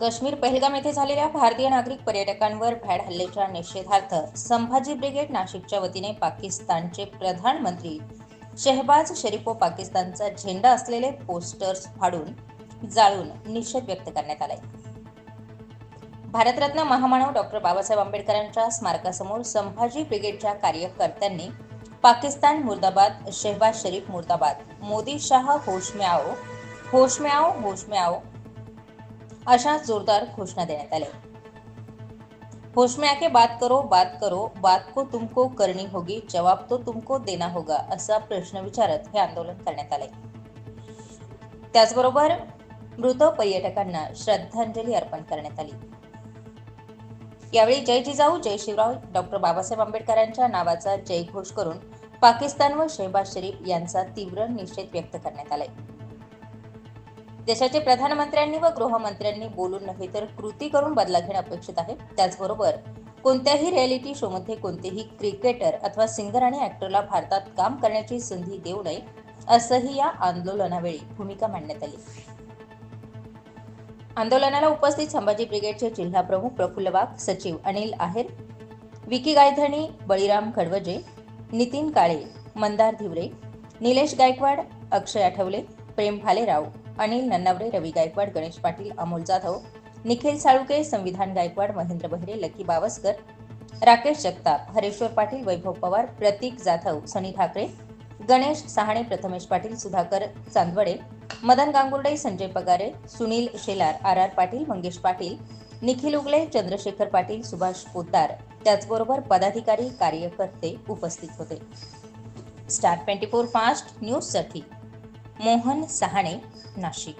काश्मीर पहलगाम येथे झालेल्या भारतीय नागरिक पर्यटकांवर भॅड हल्ल्याच्या निषेधार्थ संभाजी ब्रिगेड नाशिकच्या वतीने पाकिस्तानचे प्रधानमंत्री शहबाज शरीफ व पाकिस्तानचा झेंडा असलेले पोस्टर्स फाडून जाळून निषेध व्यक्त करण्यात आलाय. भारतरत्न महामानव डॉक्टर बाबासाहेब आंबेडकरांच्या स्मारकासमोर संभाजी ब्रिगेडच्या कार्यकर्त्यांनी पाकिस्तान मुर्दाबाद शहबाज शरीफ मुर्दाबाद मोदी शाह होश में आओ होश में आओ होश में आओ अशा जोरदार घोषणा देण्यात आल्या. होश बात करो बात करो बात को तुमको करणी होगी जवाब तो तुमको देना होगा असा प्रश्न विचारत हे आंदोलन करण्यात आले. त्याचबरोबर मृत पर्यटकांना श्रद्धांजली अर्पण करण्यात आली. यावेळी जय जिजाऊ जय शिवराव डॉक्टर बाबासाहेब आंबेडकरांच्या नावाचा जयघोष करून पाकिस्तान व शहबाज शरीफ यांचा तीव्र निषेध व्यक्त करण्यात आलाय. देशाचे प्रधानमंत्र्यांनी व गृहमंत्र्यांनी बोलून नव्हे तर कृती करून बदला घेणं अपेक्षित आहे. त्याचबरोबर कोणत्याही रियालिटी शोमध्ये कोणतेही क्रिकेटर अथवा सिंगर आणि ऍक्टरला भारतात काम करण्याची संधी देऊ नये असंही या आंदोलनावेळी भूमिका मांडण्यात आली. आंदोलनाला उपस्थित संभाजी ब्रिगेडचे जिल्हा प्रमुख प्रफुल्ल वाघ सचिव अनिल आहेर विकी गायधणी बळीराम खडवजे नितीन काळे मंदार धिवरे निलेश गायकवाड अक्षय आठवले प्रेम भालेराव अनिल नन्नावरे रवी गायकवाड गणेश पाटील अमोल जाधव निखिल साळुके संविधान गायकवाड महेंद्र बहिरे लकी बावस्कर राकेश जगताप हरेश्वर पाटील वैभव पवार प्रतीक जाधव सनी ठाकरे गणेश सहाणे प्रथमेश पाटील सुधाकर चांदवडे मदन गांगुर्डे संजय पगारे सुनील शेलार आर आर पाटील मंगेश पाटील निखिल उगले चंद्रशेखर पाटील सुभाष पोद्दार. त्याचबरोबर पदाधिकारी कार्यकर्ते उपस्थित होते. स्टार ट्वेंटी फोर फास्ट न्यूजसाठी मोहन सहाणे नाशिक.